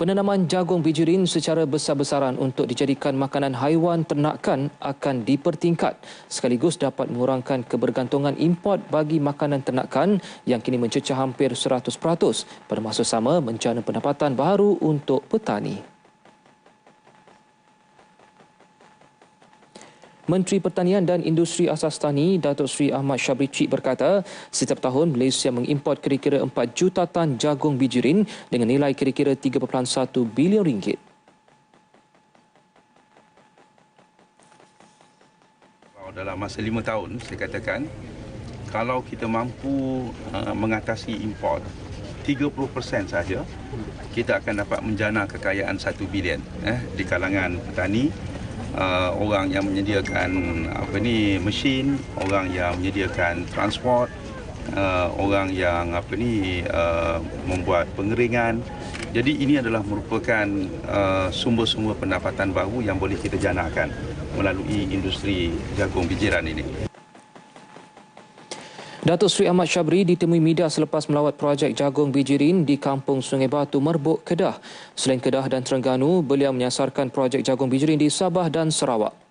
Penanaman jagung bijirin secara besar-besaran untuk dijadikan makanan haiwan ternakan akan dipertingkat sekaligus dapat mengurangkan kebergantungan import bagi makanan ternakan yang kini mencecah hampir 100% pada masa sama menjana pendapatan baru untuk petani. Menteri Pertanian dan Industri Asas Tani Datuk Seri Ahmad Syabri Cik berkata, setiap tahun Malaysia mengimport kira-kira 4 juta tan jagung bijirin dengan nilai kira-kira 3.1 bilion ringgit. Dalam masa lima tahun, saya katakan, kalau kita mampu uh, mengatasi import 30% saja, kita akan dapat menjana kekayaan 1 bilion eh, di kalangan petani uh, orang yang menyediakan apa ni mesin, orang yang menyediakan transport, uh, orang yang apa ni uh, membuat pengeringan. Jadi ini adalah merupakan uh, sumber-sumber pendapatan baru yang boleh kita janakan melalui industri jagung bijiran ini. Datuk Seri Ahmad Syabri ditemui media selepas melawat projek jagung bijirin di kampung Sungai Batu Merbuk, Kedah. Selain Kedah dan Terengganu, beliau menyasarkan projek jagung bijirin di Sabah dan Sarawak.